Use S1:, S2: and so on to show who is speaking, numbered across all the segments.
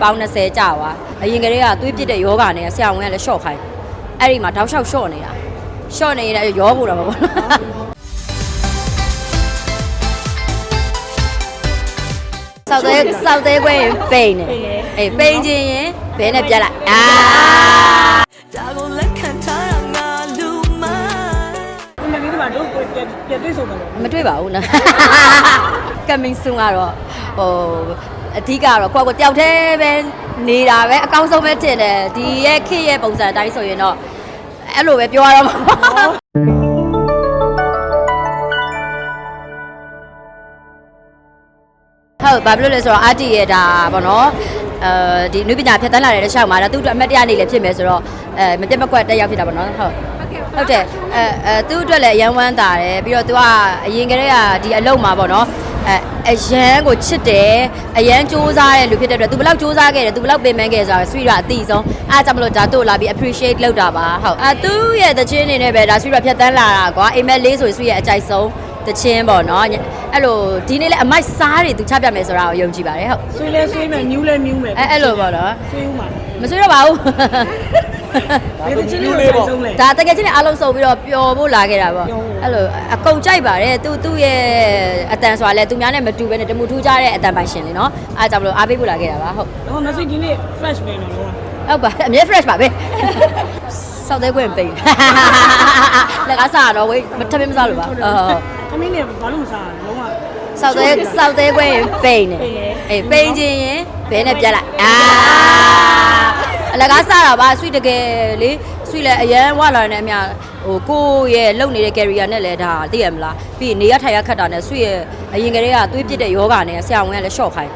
S1: ပေါင်း20ကြာသွားအရင်ကတည်းကသွေးပြစ်တဲ့ယောဂနဲ့ဆရာဝန်ကလည်းရှော့ခိုင်းအဲ့ဒီမှာတောက်လျှောက်ရှော့နေတာရှော့နေရင်လည်းရောပူတာမှာပေါ့နော်စောက်သေးစောက်သေးခွင့်ပိန်နေအေးပိန်ခြင်းရင်ဘဲနဲ့ပြက်လိုက်အာ
S2: ဒီမလေးကတို့ကိုပြပြတွေ့ဆုံးတယ်
S1: မတွေ့ပါဘူးနော် coming soon ကတော့ဟိုအဓိကတော့ကိုယ့်ကိုတယောက်တည်းပဲနေတာပဲအကောင်းဆုံးပဲတင်တယ်ဒီရဲ့ခေတ်ရဲ့ပုံစံအတိုင်းဆိုရင်တော့အဲ့လိုပဲပြောရတော့မှာဟုတ်ဘာဖြစ်လို့လဲဆိုတော့အာတီရဲ့ဒါပေါ့နော်အဲဒီနုပညာဖြတ်တန်းလာတဲ့တစ်လျှောက်မှာဒါသူ့အတွက်အမတ်တရားနေလည်းဖြစ်မယ်ဆိုတော့အဲမပြတ်မကွက်တက်ရောက်ဖြစ်တာပေါ့နော်ဟုတ်ဟုတ်တယ်အဲအဲသူ့အတွက်လည်းအရန်ဝမ်းတာတယ်ပြီးတော့ तू ကအရင်ကတည်းကဒီအလုပ်မှာပေါ့နော် အဲအရန်ကိုချစ်တယ်အရန်စူးစားတဲ့လူဖြစ်တဲ့အတွက် तू ဘယ်လောက်စူးစားခဲ့တယ် तू ဘယ်လောက်ပင်ပန်းခဲ့တယ်ဆိုတာဆွေရအသိဆုံးအားကြောင့်မလို့ဒါတို့လာပြီး appreciate လုပ်တာပါဟုတ်အဲသူ့ရဲ့သချင်းအနေနဲ့ပဲဒါဆွေရဖြတ်တန်းလာတာကွာအိမ်မက်လေးဆိုဆွေရအကြိုက်ဆုံးတချင်းပေါ့နော်အဲ့လိုဒီနေ့လဲအမိုက်စားတွေ तू ချပြမယ်ဆိုတာကိုယုံကြည်ပါတယ်ဟုတ်
S2: ဆွေးလဲဆွေးမယ်မြူးလဲမြူးမယ်
S1: အဲအဲ့လိုပေါ့နော်
S2: ဆွေးဦးမှာ
S1: မဆွေးတော့ပါဘူး
S2: ဘယ်တချင်းလေးပေါ့ဆုံးလဲ
S1: ဒါတကယ်ချင်းလည်းအားလုံးစုံပြီးတော့ပျော်ဖို့လာခဲ့တာပေါ့
S2: ပျော်ဖို့
S1: အဲ့လိုအကုန်ကြိုက်ပါတယ်သူသူ့ရဲ့အတန်ဆိုတာလဲသူများနဲ့မတူဘဲနဲ့တမှုထူးကြတဲ့အတန်ပိုင်ရှင်လေနော်အားကြောင့်မလို့အားပေးဖို့လာခဲ့တာပါဟုတ်
S2: တော့မဆိတ်ဒီနေ့ fresh ပဲနော်တော့
S1: ဟုတ်ပါအမြဲ fresh ပါပဲစောက်သေးခွင့်ပိန်လက်ကားစားတော့ဝေးမထမင်းမစားလို့ပါဟုတ်ဟုတ်
S2: အမင်းလည်းဘာလို့မစားလုံးဝ
S1: စောက်သေးစောက်သေးခွင့်ပိန်နေအေးပိန်ခြင်းရင်ဘဲနဲ့ပြက်လိုက်အာ အလကားစားတာပါဆွီတကယ်လေဆွီလည်းအရန်ဝလာနေအမြဟိုကိုယ့်ရဲ့လုံနေတဲ့ career နဲ့လည်းဒါသိရမလားပြီးရင်နေရထိုင်ရခတ်တာနဲ့ဆွီရဲ့အရင်ကတည်းကသွေးပြစ်တဲ့ယောဂနဲ့ဆရာဝန်ကလည်းရှော့ခိုင်း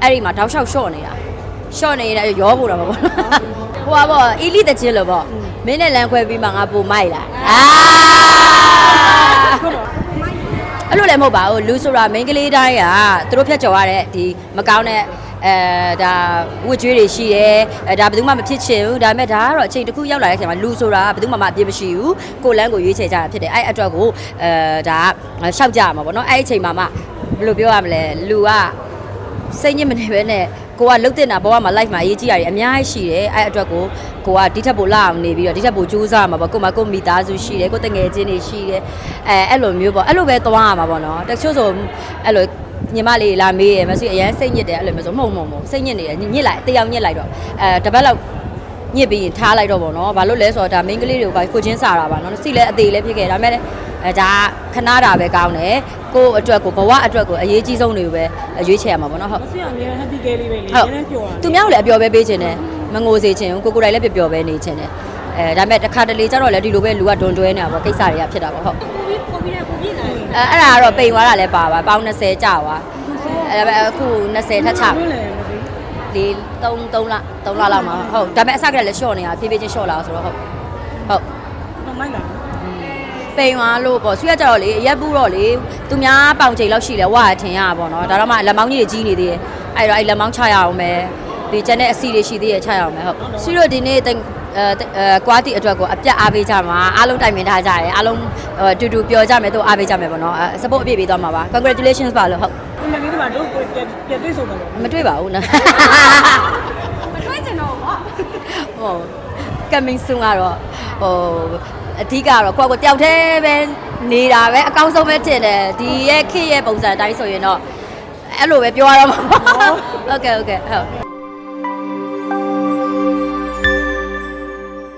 S1: အဲ့ဒီမှာတောက်လျှောက်ရှော့နေတာရှော့နေရင်လည်းရောပူတာမှာပေါ့နော်ဟိုပါပေါ့အီလီတချင်းလို့ပေါ့မင်းနဲ့လမ်းခွဲပြီးမှငါပူမိုက်လာအာအဲ့လိုလည်းမဟုတ်ပါဘူးလူဆိုတာ main ကလေးတိုင်းကသူတို့ဖြတ်ကျော်ရတဲ့ဒီမကောင်းတဲ့ အဲဒါဝတ်ကြွေးတွေရှိတယ်အဲဒါဘယ်သူမှမဖြစ်ချင်ဘူးဒါပေမဲ့ဒါကတော့အချိန်တစ်ခုရောက်လာတဲ့အချိန်မှာလူဆိုတာဘယ်သူမှမအပြစ်မရှိဘူးကိုယ်လန်းကိုရွေးချယ်ကြတာဖြစ်တယ်အဲ့အတွက်ကိုအဲဒါကရှောက်ကြရမှာပေါ့နော်အဲ့ဒီအချိန်မှာမှဘယ်လိုပြောရမလဲလူကစိတ်ညစ်မနေပဲနဲ့ကိုကလှုပ်တင်တာဘဝမှာ life မှာအရေးကြီးရတယ်အများကြီးရှိတယ်အဲ့အတွက်ကိုကိုကဒီထက်ပိုလာအောင်နေပြီးတော့ဒီထက်ပိုကြိုးစားမှာပေါ့ကိုမကိုမိသားစုရှိတယ်ကိုတငယ်ချင်းတွေရှိတယ်အဲအဲ့လိုမျိုးပေါ့အဲ့လိုပဲသွားရမှာပေါ့နော်တချို့ဆိုအဲ့လို ညီမလေးလာမေးရမဆွေအရန်စိတ်ညစ်တယ်အဲ့လိုမျိုးဆိုမဟုတ်မဟုတ်မဟုတ်စိတ်ညစ်နေတယ်ညစ်လိုက်တယောက်ညစ်လိုက်တော့အဲတပတ်လောက်ညစ်ပြီးရင်ထားလိုက်တော့ပေါ့နော်ဘာလို့လဲဆိုတော့ဒါ main ကလေးတွေကိုကိုချင်းစားတာပါနော်စီလဲအသေးလဲဖြစ်ခဲ့ဒါပေမဲ့လည်းအဲဒါခဏတာပဲကောင်းတယ်ကိုယ့်အတွက်ကိုဘဝအတွက်ကိုအရေးကြီးဆုံးတွေကိုပဲရွေးချယ်ရမှာပေါ့နော်ဟုတ်
S2: မဆိတ်အမြဲ happy day လေးပဲလေ
S1: ဟုတ်
S2: နည်းနည်းပျော်တာ
S1: သူများကိုလည်းအပျော်ပဲပေးခြင်းတယ်မငိုစေခြင်းကိုကိုယ်တိုင်လည်းပျော်ပျော်ပဲနေခြင်းတယ်အဲဒါပေမဲ့တစ်ခါတလေကျတော့လည်းဒီလိုပဲလူကဒွန်တွဲနေတာပေါ့ကိစ္စတွေကဖြစ်တာပေါ့ဟုတ်
S2: ကိုပြီးတဲ့ကိုပြီးနိုင်
S1: အဲအဲ့ဒါကတော့ပိန်သွားတာလည်းပါပါပေါင်း20ကြာသွားအဲဒါပေမဲ့အခု20ထပ်ချ
S2: လို့လည်းမဆိတ်
S1: ဒီ3 3လ3လလောက်မှာဟုတ်ဒါပေမဲ့အစကတည်းကလည်းရှော့နေတာဖြည်းဖြည်းချင်းရှော့လာဆိုတော့ဟုတ်ဟုတ်
S2: တော့မိုက်လာ
S1: ပိန်သွားလို့ပေါ့ဆွေကကြတော့လေအရက်ဘူးတော့လေသူများပေါင်ချိန်လောက်ရှိလဲဝါထင်ရပါတော့ဒါတော့မှလက်မောင်းကြီးတွေကြီးနေသေးတယ်အဲ့တော့အဲ့လက်မောင်းချရအောင်ပဲဒီကျန်တဲ့အစီတွေရှိသေးရဲ့ချရအောင်ပဲဟုတ်ဆွေတို့ဒီနေ့ အဲအဲကွာတီအတွက်ကိုအပြတ်အားပေးကြမှာအားလုံးတိုင်ပင်ထားကြတယ်အားလုံးတူတူပြောကြမယ်သူအားပေးကြမယ်ပေါ့နော် support အပြည့်ပေးသွားမှာပါ congratulations ပါလို့ဟုတ်
S2: ဒီမလေးကတို့ကိုပြပြတွေ့ဆုံးတယ်
S1: မတွေ့ပါဘူးနော်
S2: မတွေ့ချင်တော့ဘော
S1: ဟို coming soon ကတော့ဟိုအဓိကတော့ကိုယ့်ကိုတယောက်တည်းပဲနေတာပဲအကောင်းဆုံးပဲတင်တယ်ဒီရဲ့ခေတ်ရဲ့ပုံစံအတိုင်းဆိုရင်တော့အဲ့လိုပဲပြောရတော့မှာဟုတ်ကဲ့ဟုတ်ကဲ့ဟုတ်